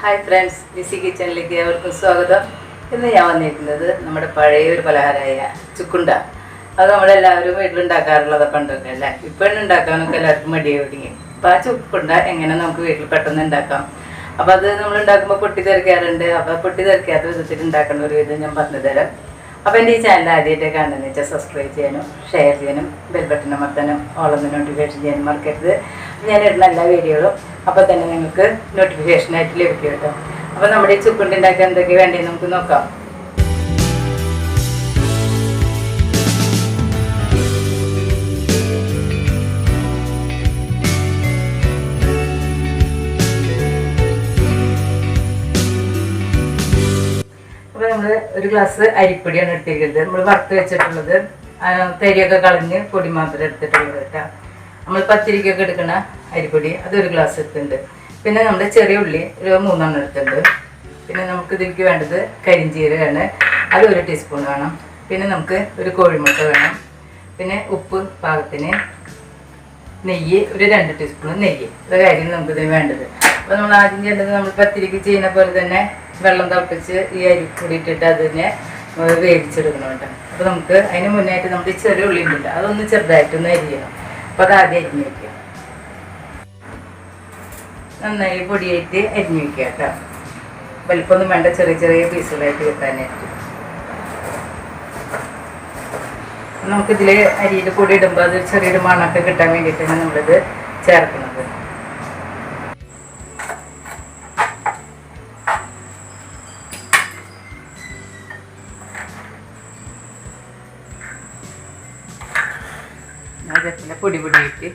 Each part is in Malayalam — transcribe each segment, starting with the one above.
ഹായ് ഫ്രണ്ട്സ് ലിസി കിച്ചണിലേക്ക് ഏവർക്കും സ്വാഗതം. ഇന്ന് ഞാൻ വന്നിരിക്കുന്നത് നമ്മുടെ പഴയ ഒരു പലഹാരമായ ചുക്കുണ്ട. അത് നമ്മളെല്ലാവരും വീട്ടിലുണ്ടാക്കാറുള്ളതൊക്കെ ഉണ്ടല്ലോ അല്ലേ? ഇപ്പോഴും ഉണ്ടാക്കാനൊക്കെ എല്ലാവർക്കും മടിയായി തുടങ്ങി. അപ്പോൾ ആ ചുക്കുണ്ട എങ്ങനെ നമുക്ക് വീട്ടിൽ പെട്ടെന്ന് ഉണ്ടാക്കാം? അപ്പോൾ അത് നമ്മൾ ഉണ്ടാക്കുമ്പോൾ പൊട്ടി തെറിക്കാറുണ്ട്. അപ്പോൾ പൊട്ടി തെറിക്കാത്ത വിധത്തിൽ ഉണ്ടാക്കുന്ന ഒരു വിധം ഞാൻ പറഞ്ഞു തരാം. അപ്പോൾ എന്റെ ഈ ചാനൽ ആദ്യമായിട്ട് കാണുന്നതെന്ന് വെച്ചാൽ സബ്സ്ക്രൈബ് ചെയ്യാനും ഷെയർ ചെയ്യാനും ബെൽ ബട്ടൺ അമർത്താനും ഓളം നോട്ടിഫിക്കേഷൻ ചെയ്യാനും മറക്കരുത്. ഞാൻ ഇടുന്ന എല്ലാ വീഡിയോകളും അപ്പോൾ തന്നെ നിങ്ങൾക്ക് നോട്ടിഫിക്കേഷനായിട്ട് ലഭിക്കും കേട്ടോ. അപ്പോൾ നമ്മുടെ ഈ ഉണ്ടാക്കാൻ എന്തൊക്കെ വേണ്ടേ നമുക്ക് നോക്കാം. നമ്മൾ ഒരു ഗ്ലാസ് അരിപ്പൊടിയാണ് എടുത്തിരിക്കുന്നത്. നമ്മൾ വറുത്ത് വെച്ചിട്ടുള്ളത്. തരിയൊക്കെ കളഞ്ഞ് പൊടി മാത്രം എടുത്തിട്ടുള്ളത് കേട്ടോ. നമ്മൾ പത്തിരിക്കൊക്കെ എടുക്കുന്ന അരിപ്പൊടി അതൊരു ഗ്ലാസ് എടുത്തിട്ടുണ്ട്. പിന്നെ നമ്മുടെ ചെറിയ ഉള്ളി ഒരു മൂന്നെണ്ണം എടുത്തിട്ടുണ്ട്. പിന്നെ നമുക്ക് ഇതിലേക്ക് വേണ്ടത് കരിഞ്ചീരകമാണ്. അത് ഒരു ടീസ്പൂൺ വേണം. പിന്നെ നമുക്ക് ഒരു കോഴിമുട്ട വേണം. പിന്നെ ഉപ്പ് പാകത്തിന്. നെയ്യ് ഒരു രണ്ട് ടീസ്പൂൺ നെയ്യ്. ഇത് കാര്യം നമുക്ക് ഇതിന് വേണ്ടത്. അപ്പോൾ നമ്മൾ ആദ്യം ചെയ്യേണ്ടത് നമ്മൾ പത്തിരിക്ക് ചെയ്യുന്ന പോലെ തന്നെ വെള്ളം തിളപ്പിച്ച് ഈ അരി ഇട്ടിട്ട് അതിനെ കേട്ടോ. അപ്പോൾ നമുക്ക് അതിന് മുന്നായിട്ട് ഈ ചെറിയ ഉള്ളി അതൊന്ന് ചെറുതായിട്ടൊന്ന് അരിയണം. അപ്പോൾ അത് ആദ്യം അരിഞ്ഞ് വയ്ക്കുക നന്നായി പൊടിയായിട്ട് അരിഞ്ഞു വയ്ക്കുക കേട്ടോ വലിപ്പമൊന്നും വേണ്ട ചെറിയ ചെറിയ പീസുകളായിട്ട് കിട്ടാനായിട്ട്. നമുക്കിതിൽ അരിയിൽ പൊടി ഇടുമ്പോൾ അത് ചെറിയൊരു മണമൊക്കെ കിട്ടാൻ വേണ്ടിയിട്ടാണ് നമ്മളിത് ചേർക്കുന്നത്. പൊടി പൊടിയിട്ട്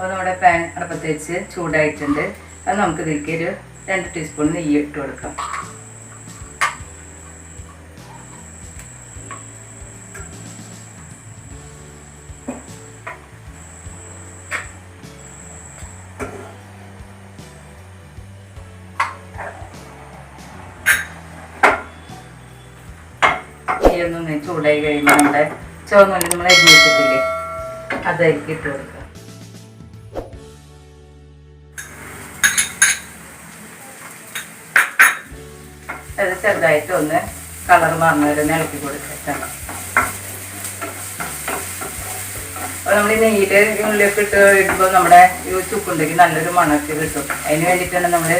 അപ്പോൾ നമ്മുടെ പാൻ അടുപ്പത്ത് വെച്ച് ചൂടായിട്ടുണ്ട്. അത് നമുക്ക് ഇതിലേക്ക് ഒരു രണ്ട് ടീസ്പൂൺ നെയ്യ് ഇട്ട് കൊടുക്കാം. ചൂടായി കഴിയുമ്പോൾ നമ്മുടെ ചുവന്നുള്ളി നമ്മൾ അരിഞ്ഞ് വെച്ചിട്ടില്ലേ അതായിരിക്കും ഇട്ട് കൊടുക്കുക ചെറുതായിട്ട് ഒന്ന് കളർ മാറുന്ന വരെ ഒന്ന് ഇളക്കി കൊടുക്കണം അപ്പോൾ നമ്മൾ ഈ നെയ്യിൽ ഉള്ളിലേക്ക് ഇട്ട് ഇടുമ്പോൾ നമ്മുടെ ഈ ചുക്കുണ്ടെങ്കിൽ നല്ലൊരു മണമൊക്കെ കിട്ടും. അതിന് വേണ്ടിയിട്ടാണ് നമ്മൾ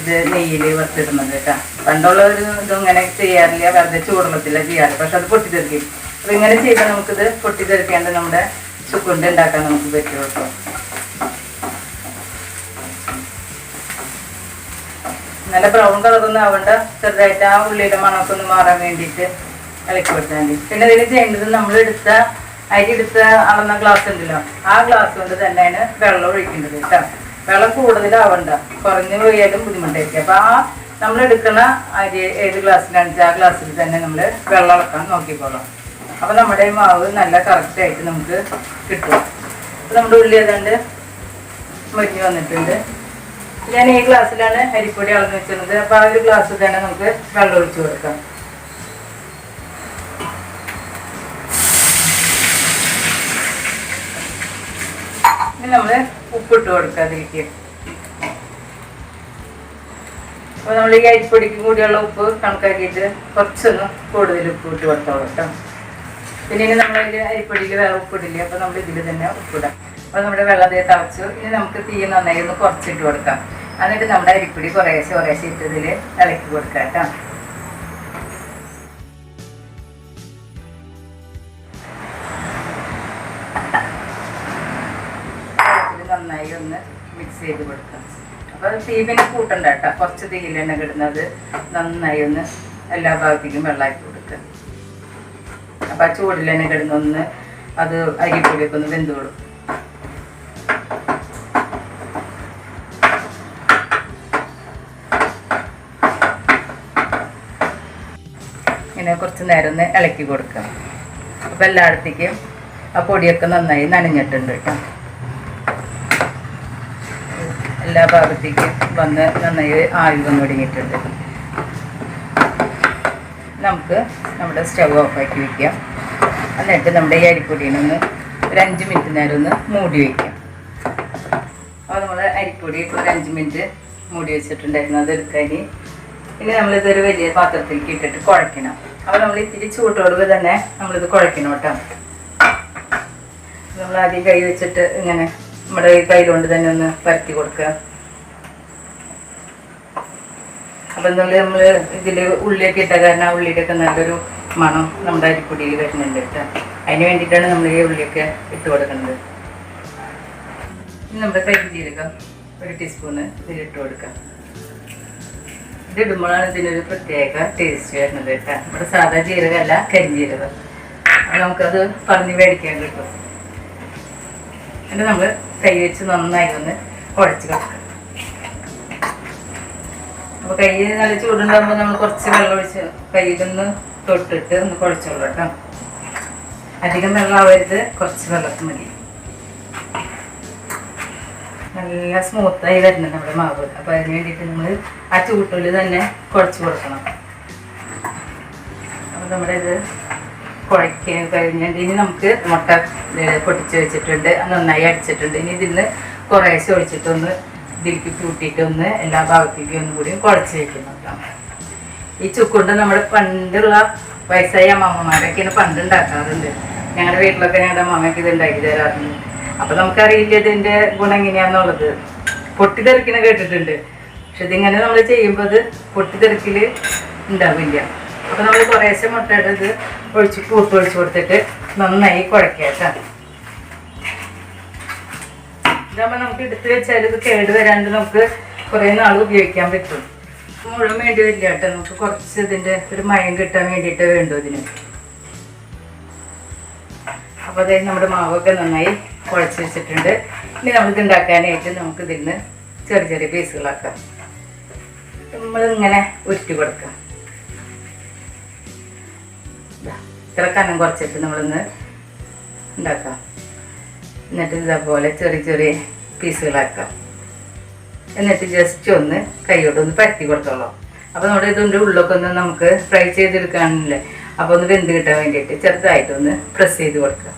ഇത് നെയ്യിൽ വറുത്തിടുന്നത് കേട്ടോ. പണ്ടുള്ള ഒരു ഇതും ഇങ്ങനെ ചെയ്യാറില്ല വെറുതെ ചൂടുള്ളത്തില്ല ചെയ്യാറ്. പക്ഷെ അത് പൊട്ടിത്തെറിക്കും. അപ്പോൾ ഇങ്ങനെ ചെയ്താൽ നമുക്കിത് പൊട്ടിത്തെറിക്കാണ്ട് നമ്മുടെ ചുക്കുണ്ട് ഉണ്ടാക്കാൻ നമുക്ക് പറ്റും കേട്ടോ. നല്ല ബ്രൗൺ കളറൊന്നും ആവണ്ട. ചെറുതായിട്ട് ആ ഉള്ളിയുടെ മണമൊക്കെ മാറാൻ വേണ്ടിയിട്ട് ഇളക്കി കൊടുത്താൽ മതി പിന്നെ ഇതിന് ചെയ്യേണ്ടത് നമ്മൾ എടുത്ത അരി എടുത്ത അളന്ന ഗ്ലാസ് ഉണ്ടല്ലോ. ആ ഗ്ലാസ് കൊണ്ട് തന്നെയാണ് വെള്ളം ഒഴിക്കേണ്ടത് കേട്ടോ. വെള്ളം കൂടുതലാവണ്ട. കുറഞ്ഞു പോയാലും ബുദ്ധിമുട്ടായിരിക്കും. അപ്പോൾ ആ നമ്മൾ എടുക്കുന്ന അരി ഏത് ഗ്ലാസ്സിലാണ് ആ ഗ്ലാസ്സിൽ തന്നെ നമ്മൾ വെള്ളം ഇളക്കാൻ നോക്കിക്കോളാം. അപ്പോൾ നമ്മുടെ മാവ് നല്ല കറക്റ്റായിട്ട് നമുക്ക് കിട്ടും. നമ്മുടെ ഉള്ളി ഏതാണ്ട് മരിഞ്ഞ് വന്നിട്ടുണ്ട്. ഞാൻ ഈ ഗ്ലാസ്സിലാണ് അരിപ്പൊടി അളന്ന് വെച്ചിരുന്നത്. അപ്പൊ ആ ഒരു ഗ്ലാസ് തന്നെ നമുക്ക് വെള്ളം ഒഴിച്ചു കൊടുക്കാം. ഇനി നമ്മൾ ഉപ്പിട്ട് കൊടുക്കാതിരിക്കും അതിലേക്ക്. അപ്പൊ നമ്മൾ ഈ അരിപ്പൊടിക്കും കൂടിയുള്ള ഉപ്പ് കണക്കാക്കിയിട്ട് കുറച്ചൊന്ന് കൂടുതൽ ഉപ്പ് ഇട്ട് കൊടുത്താൽ കേട്ടോ. പിന്നെ ഇനി നമ്മളതിൽ അരിപ്പൊടിയിൽ വേറെ ഉപ്പിടില്ല അപ്പൊ നമ്മൾ ഇതിൽ തന്നെ ഉപ്പിടാം. അപ്പൊ നമ്മുടെ വെള്ളം തേ തിളച്ചു. ഇനി നമുക്ക് തീ നന്നായി ഒന്ന് കുറച്ചിട്ട് കൊടുക്കാം. എന്നിട്ട് നമ്മുടെ അരിപ്പൊടി കുറേശ്ശെ കുറേശ്ശെ ഇട്ടതിൽ ഇളക്കി കൊടുക്കാം കേട്ടോ. നന്നായി ഒന്ന് മിക്സ് ചെയ്ത് കൊടുക്കണം അപ്പൊ തീ കൂട്ടണ്ട കേട്ടോ. കുറച്ച് തന്നെ കിടുന്നത് നന്നായി ഒന്ന് എല്ലാ ഭാഗത്തേക്കും വെള്ളമാക്കി കൊടുക്കുക. അപ്പൊ ആ ചൂടിൽ തന്നെ കിടന്നൊന്ന് അത് അരിപ്പൊടിയൊക്കെ ഒന്ന് വെന്ത് കൊടുക്കും ഇങ്ങനെ നേരം ഒന്ന് ഇളക്കി കൊടുക്കണം. അപ്പം എല്ലായിടത്തേക്കും ആ പൊടിയൊക്കെ നന്നായി നനഞ്ഞിട്ടുണ്ട് കേട്ടോ. എല്ലാ ഭാഗത്തേക്കും വന്ന് നന്നായി ആവി വന്ന് തുടങ്ങിയിട്ടുണ്ട് നമുക്ക് നമ്മുടെ സ്റ്റവ് ഓഫാക്കി വെക്കാം. എന്നിട്ട് നമ്മുടെ ഈ അരിപ്പൊടിയിനൊന്ന് ഒരു അഞ്ച് മിനിറ്റ് നേരം ഒന്ന് മൂടി വയ്ക്കാം അപ്പോൾ നമ്മൾ അരിപ്പൊടി ഒരു അഞ്ച് മിനിറ്റ് മൂടി വെച്ചിട്ടുണ്ടായിരുന്നു. അത് എടുക്കാൻ ഇനി നമ്മളിതൊരു വലിയ പാത്രത്തിലേക്ക് ഇട്ടിട്ട് കുഴക്കണം അപ്പോൾ നമ്മൾ ഇത്തിരി ചൂട്ടോടുക തന്നെ നമ്മളിത് കുഴക്കണം കേട്ടോ. നമ്മൾ ആദ്യം കൈ വെച്ചിട്ട് ഇങ്ങനെ നമ്മുടെ കൈ കൊണ്ട് തന്നെ ഒന്ന് പരത്തി കൊടുക്കുക. അപ്പം നമ്മൾ നമ്മൾ ഇതിൽ ഉള്ളിയൊക്കെ ഇട്ട കാരണം ആ ഉള്ളിയുടെ നല്ലൊരു മണം നമ്മുടെ അരിപ്പൊടിയിൽ വരുന്നുണ്ട് കേട്ടോ. അതിന് വേണ്ടിയിട്ടാണ് നമ്മൾ ഈ ഉള്ളിയൊക്കെ ഇട്ട് കൊടുക്കുന്നത്. നമ്മുടെ കരിഞ്ചീരകം ഒരു ടീസ്പൂണ് ഇതിലിട്ട് കൊടുക്കാം ഇതിടുമ്പോഴാണ് ഇതിനൊരു പ്രത്യേക ടേസ്റ്റ് വരുന്നത് കേട്ടോ. നമ്മുടെ സാധാ ജീരകമല്ല കരിഞ്ജീരകം നമുക്കത് പറഞ്ഞ് മേടിക്കാൻ കിട്ടും. എന്നിട്ട് നമ്മൾ കൈ വെച്ച് നന്നായി ഒന്ന് കുഴച്ച് കിടക്കും. അപ്പോൾ കൈ നല്ല ചൂടുണ്ടാകുമ്പോൾ നമ്മൾ കുറച്ച് വെള്ളം ഒഴിച്ച് കയ്യിലൊന്ന് തൊട്ടിട്ട് ഒന്ന് കുഴച്ചോളൂ കേട്ടോ. അധികം വെള്ളം ആവരുത് കുറച്ച് വെള്ളത്തിൽ മതി. നല്ല സ്മൂത്തായി വരുന്നുണ്ട് നമ്മുടെ മാവ്. അപ്പോൾ അതിന് വേണ്ടിയിട്ട് നമ്മൾ ആ ചൂട്ടുള്ളിൽ തന്നെ കുഴച്ച് കൊടുക്കണം. അപ്പോൾ നമ്മുടെ ഇത് കുഴയ്ക്കാൻ കഴിഞ്ഞിട്ട് ഇനി നമുക്ക് മുട്ട പൊട്ടിച്ച് വെച്ചിട്ടുണ്ട്. നന്നായി അടിച്ചിട്ടുണ്ട്. ഇനി ഇതിന്ന് കുറേശ്ശെ ഒഴിച്ചിട്ടൊന്ന് ഇതിലേക്ക് കൂട്ടിയിട്ടൊന്ന് എല്ലാ ഭാഗത്തേക്കും ഒന്നും കൂടി കുഴച്ച് വെക്കുന്നുണ്ടാവും ഈ ചുക്കുണ്ട് നമ്മുടെ പണ്ടുള്ള വയസ്സായ അമ്മമ്മമാരൊക്കെയാണ് പണ്ട് ഉണ്ടാക്കാറുണ്ട്. ഞങ്ങളുടെ വീട്ടിലൊക്കെ ഞങ്ങളുടെ അമ്മമ്മയ്ക്ക് ഇത് ഉണ്ടാക്കി തരാറുണ്ട്. അപ്പൊ നമുക്കറിയില്ല ഇതിന്റെ ഗുണം എങ്ങനെയാന്നുള്ളത്. പൊട്ടിത്തെറിക്കണ കേട്ടിട്ടുണ്ട്. പക്ഷെ ഇതിങ്ങനെ നമ്മൾ ചെയ്യുമ്പോൾ അത് പൊട്ടിത്തെറിക്കൽ ഉണ്ടാവില്ല. അപ്പൊ നമ്മൾ കുറേശ്ശെ മുട്ടയുടെ ഇത് ഒഴിച്ച് കൂട്ട് ഒഴിച്ച് കൊടുത്തിട്ട് നന്നായി കുഴക്കാട്ടാ. ഇതാകുമ്പോൾ നമുക്ക് എടുത്ത് വെച്ചാൽ ഇത് കേട് വരാണ്ട് നമുക്ക് കുറേ നാൾ ഉപയോഗിക്കാൻ പറ്റും. മുഴുവൻ വേണ്ടി വരില്ല കേട്ടോ നമുക്ക് കുറച്ച് ഇതിന്റെ ഒരു മയം കിട്ടാൻ വേണ്ടിയിട്ട് വേണ്ടു ഇതിന്. അപ്പോൾ അതായത് നമ്മുടെ മാവൊക്കെ നന്നായി കുഴച്ച് വെച്ചിട്ടുണ്ട്. ഇനി നമുക്ക് ഉണ്ടാക്കാനായിട്ട് നമുക്ക് ഇതിന്ന് ചെറിയ ചെറിയ പീസുകളാക്കാം. നമ്മളിങ്ങനെ ഉരുട്ടി കൊടുക്കാം. ഇത്ര കനം കുറച്ചിട്ട് നമ്മളിന്ന് ഉണ്ടാക്കാം. എന്നിട്ട് ഇതേപോലെ ചെറിയ ചെറിയ പീസുകളാക്കാം. എന്നിട്ട് ജസ്റ്റ് ഒന്ന് കൈയോട്ട് പരത്തി കൊടുത്തോളാം. അപ്പോൾ നമ്മുടെ ഇതിന്റെ ഉള്ളൊക്കെ ഒന്ന് നമുക്ക് ഫ്രൈ ചെയ്തെടുക്കാനില്ലേ അപ്പോൾ ഒന്ന് വെന്ത് കിട്ടാൻ വേണ്ടിയിട്ട് ചെറുതായിട്ടൊന്ന് പ്രസ് ചെയ്ത് കൊടുക്കുക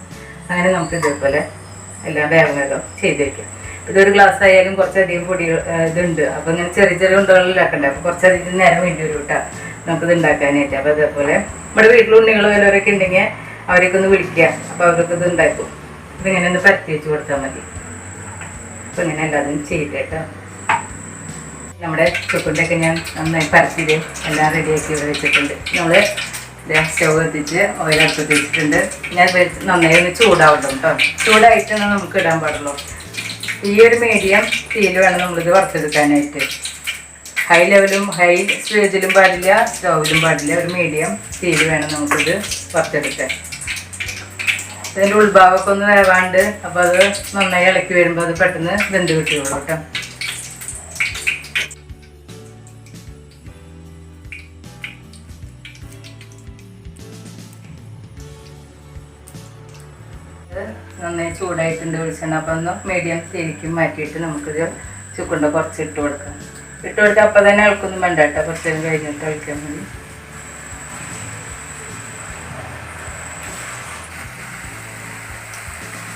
അങ്ങനെ നമുക്ക് ഇതേപോലെ എല്ലാം വേഗം ചെയ്ത് വെക്കാം. ഇതൊരു ഗ്ലാസ് ആയാലും കുറച്ചധികം പൊടി ഇതുണ്ട്. അപ്പോൾ ഇങ്ങനെ ചെറിയ ചെറിയ ഉണ്ടകളിലാക്കണ്ടേ അപ്പോൾ കുറച്ചധികം നേരം വേണ്ടി വരും കേട്ടോ നമുക്കിത് ഉണ്ടാക്കാനായിട്ട് അപ്പോൾ അതേപോലെ നമ്മുടെ വീട്ടിൽ ഉണ്ണികൾ വല്ലവരൊക്കെ ഉണ്ടെങ്കിൽ അവരൊക്കെ ഒന്ന് വിളിക്കുക അപ്പോൾ അവർക്ക് ഇത് ഉണ്ടാക്കും ഇതിങ്ങനെ ഒന്ന് പരത്തി വെച്ച് കൊടുത്താൽ മതി. അപ്പോൾ ഇങ്ങനെ എല്ലാതും ചെയ്തിട്ട് കേട്ടോ. നമ്മുടെ ചുക്കുണ്ടൊക്കെ ഞാൻ നന്നായി പരത്തിയത് എല്ലാം റെഡിയാക്കി ഇവിടെ വെച്ചിട്ടുണ്ട്. നമ്മൾ സ്റ്റവ് എത്തിച്ച് ഓയിലടുത്ത് വെച്ചിട്ടുണ്ട് ഞാൻ നന്നായി ഒന്ന് ചൂടാവട്ടോ കേട്ടോ ചൂടായിട്ടാണ് നമുക്ക് ഇടാൻ പാടുള്ളൂ. ഈ ഒരു മീഡിയം തീയിൽ വേണം നമ്മളിത് വറുത്തെടുക്കാനായിട്ട്. ഹൈ ലെവലും ഹൈ സ്റ്റേജിലും പാടില്ല സ്റ്റൗവിലും പാടില്ല. ഒരു മീഡിയം തീയിൽ വേണം നമുക്കിത് വറുത്തെടുക്കാൻ. ഇതിന്റെ ഉൾഭാഗമൊക്കെ ഒന്ന് വേവാണ്ട് അപ്പോൾ അത് നന്നായി ഇളക്കി വരുമ്പോൾ അത് പെട്ടെന്ന് വെന്ത് കിട്ടിയുള്ളൂ കേട്ടോ നന്നായി ചൂടായിട്ടുണ്ട് വെളിച്ചെണ്ണ. അപ്പം ഒന്ന് മീഡിയം തിരിക്കും മാറ്റിയിട്ട് നമുക്കിത് ചുക്കുണ്ട കുറച്ച് ഇട്ട് കൊടുക്കാം. ഇട്ട് കൊടുത്ത് അപ്പം തന്നെ ഇളക്കൊന്നും വേണ്ട കേട്ടോ. കുറച്ച് നേരം കഴിഞ്ഞിട്ട് ഇളക്കാൻ മതി.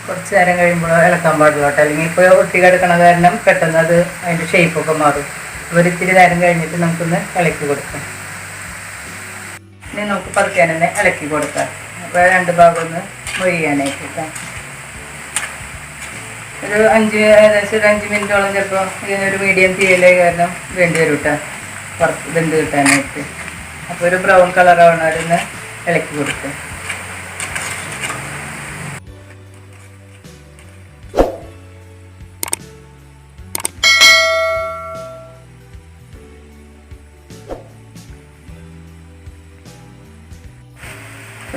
കുറച്ച് നേരം കഴിയുമ്പോൾ ഇളക്കാൻ പാടുള്ളൂ കേട്ടോ. അല്ലെങ്കിൽ ഇപ്പോൾ ഒട്ടി കിടക്കണ കാരണം പെട്ടെന്ന് അത് അതിന്റെ ഷേപ്പൊക്കെ മാറും. ഒരു ഇത്തിരി നേരം കഴിഞ്ഞിട്ട് നമുക്കൊന്ന് ഇളക്കി കൊടുക്കാം. ഇനി നമുക്ക് പതുക്കാൻ തന്നെ ഇളക്കി കൊടുക്കാം. അപ്പോൾ രണ്ട് ഭാഗം ഒന്ന് മൊഴിയാനായിട്ട് കേട്ടോ ഒരു അഞ്ച് ഏകദേശം ഒരു അഞ്ച് മിനിറ്റോളം ചിലപ്പോൾ ഇതിനൊരു മീഡിയം തീയലേ കാരണം വേണ്ടി വരും കേട്ടോ പുറത്ത് ഇതുണ്ട് കിട്ടാനായിട്ട്. അപ്പോൾ ഒരു ബ്രൗൺ കളർ ആവണവരൊന്ന് ഇളക്കി കൊടുക്കുക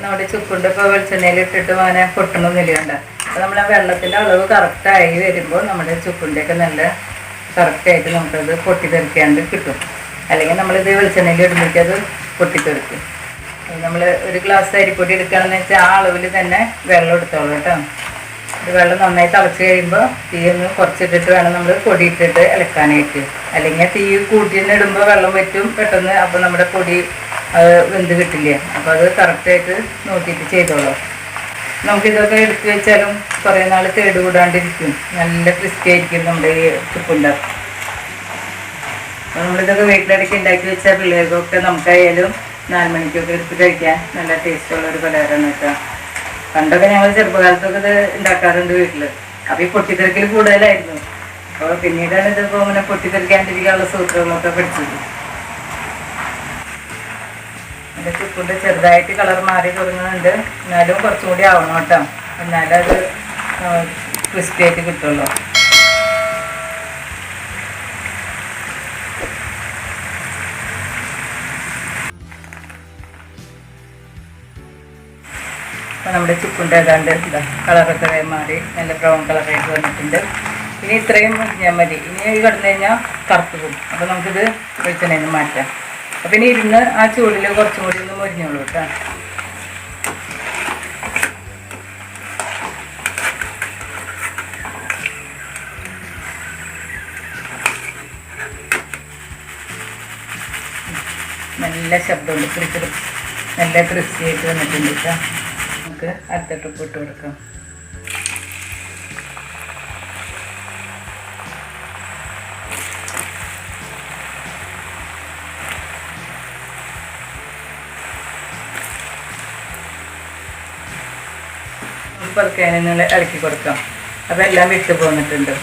നമ്മുടെ ചുക്കുണ്ട്. ഇപ്പോൾ വെളിച്ചെണ്ണയിൽ ഇട്ടിട്ട് അങ്ങനെ പൊട്ടണമെന്നില്ല കണ്ട. അപ്പോൾ നമ്മൾ ആ വെള്ളത്തിന്റെ അളവ് കറക്റ്റായി വരുമ്പോൾ നമ്മുടെ ചുക്കുണ്ടൊക്കെ നല്ല കറക്റ്റായിട്ട് നമുക്കത് പൊട്ടിത്തെറിക്കാണ്ട് കിട്ടും. അല്ലെങ്കിൽ നമ്മൾ നമ്മളിത് വെളിച്ചെണ്ണയിൽ ഇടുമ്പോഴേക്കും അത് പൊട്ടിത്തെറിക്കും. നമ്മൾ ഒരു ഗ്ലാസ് അരിപ്പൊടി എടുക്കുകയാണെന്ന് വെച്ചാൽ ആ അളവിൽ തന്നെ വെള്ളം എടുത്തോളൂ കേട്ടോ. ഇത് വെള്ളം നന്നായി തിളച്ച് കഴിയുമ്പോൾ തീ ഒന്ന് കുറച്ചിട്ടിട്ട് വേണം നമ്മൾ പൊടി ഇട്ടിട്ട് ഇളക്കാനായിട്ട് അല്ലെങ്കിൽ തീ കൂട്ടി തന്നെ ഇടുമ്പോൾ വെള്ളം പറ്റും പെട്ടെന്ന്. അപ്പോൾ നമ്മുടെ പൊടി അത് വെന്ത് കിട്ടില്ലേ. അപ്പോൾ അത് കറക്റ്റായിട്ട് നോക്കിയിട്ട് ചെയ്തോളൂ. നമുക്കിതൊക്കെ എടുത്തു വെച്ചാലും കുറേ നാൾ കേടുകൂടാണ്ടിരിക്കും. നല്ല ക്രിസ്പി ആയിരിക്കും നമ്മുടെ ഈ ചുപ്പുണ്ട അപ്പോൾ നമ്മളിതൊക്കെ വീട്ടിലിടയ്ക്ക് ഉണ്ടാക്കി വെച്ച പിള്ളേർക്കൊക്കെ നമുക്കായാലും നാല് മണിക്കൊക്കെ എടുത്ത് കഴിക്കാൻ നല്ല ടേസ്റ്റുള്ള ഒരു പലഹാരമാണ് കേട്ടോ. പണ്ടൊക്കെ ഞങ്ങൾ ചെറുപ്പകാലത്തൊക്കെ ഇത് ഉണ്ടാക്കാറുണ്ട് വീട്ടിൽ അപ്പോൾ ഈ പൊട്ടിത്തെറിക്കൽ കൂടുതലായിരുന്നു. അപ്പോൾ പിന്നീടാണ് ഇതിപ്പോൾ അങ്ങനെ പൊട്ടിത്തെറിക്കാണ്ടിരിക്കാനുള്ള സൂത്രങ്ങളൊക്കെ പഠിച്ചത്. എന്റെ ചുക്കുണ്ട് ചെറുതായിട്ട് കളർ മാറി തുടങ്ങുന്നുണ്ട്. എന്നാലും കുറച്ചും കൂടി ആവണം കേട്ടോ. എന്നാലേ അത് ക്രിസ്പി ആയിട്ട് കിട്ടുള്ളൂ. അപ്പോൾ നമ്മുടെ ചുക്കുണ്ട് ഏതാണ്ട് ഇതാ കളറൊക്കെ മാറി നല്ല ബ്രൗൺ കളറായിട്ട് വന്നിട്ടുണ്ട്. ഇനി ഇത്രയും ഞാൻ മതി. ഇനി കിടന്നു കഴിഞ്ഞാൽ കറുത്ത് പോകും. അപ്പോൾ നമുക്കിത് വെളിച്ചെണ്ണയിൽ നിന്ന് മാറ്റാം. ഇനി ഇരുന്ന് ആ ചൂടിൽ കുറച്ചും കൂടി ഒന്ന് മുരിഞ്ഞോളൂ കേട്ടോ. നല്ല ശബ്ദമുണ്ട്. ക്രിസ്പി നല്ല ക്രിസ്പി ആയിട്ട് വന്നിട്ടുണ്ട് കേട്ടോ. നമുക്ക് അടുത്ത ട്രിപ്പ് ഇട്ട് കൊടുക്കാം. പതുക്കെ നിങ്ങൾ ഇളക്കി കൊടുക്കാം അപ്പം എല്ലാം വിട്ട് പോന്നിട്ടുണ്ട്.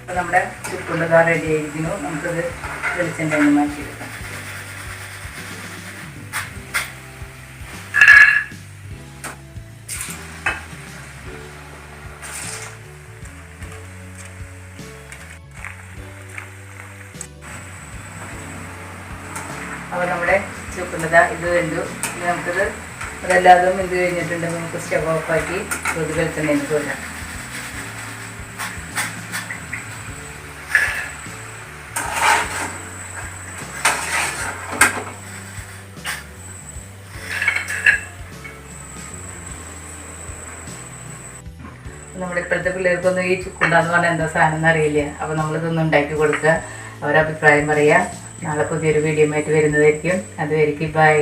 അപ്പോൾ നമ്മുടെ ചുക്കുള്ളതാ റെഡി ആയിരിക്കുന്നു. നമുക്കത് വെളിച്ചെണ്ണ മാറ്റിയെടുക്കാം. നമുക്കിത് അതെല്ലാതും ഇത് കഴിഞ്ഞിട്ടുണ്ട്. നമുക്ക് സ്റ്റവ് ഓഫാക്കി തന്നെ എനിക്ക് വരാം നമ്മുടെ ഇപ്പോഴത്തെ പിള്ളേർക്കൊന്നും ഈ ചുക്കുണ്ടാന്ന് പറഞ്ഞാൽ എന്താ സാധനം എന്ന് അറിയില്ല അപ്പോൾ നമ്മളിതൊന്നും ഉണ്ടാക്കി കൊടുക്കുക. അവരഭിപ്രായം പറയാ. നാളെ പുതിയൊരു വീഡിയോ ആയിട്ട് വരുന്നതായിരിക്കും. അതുവരിക്കും ബൈ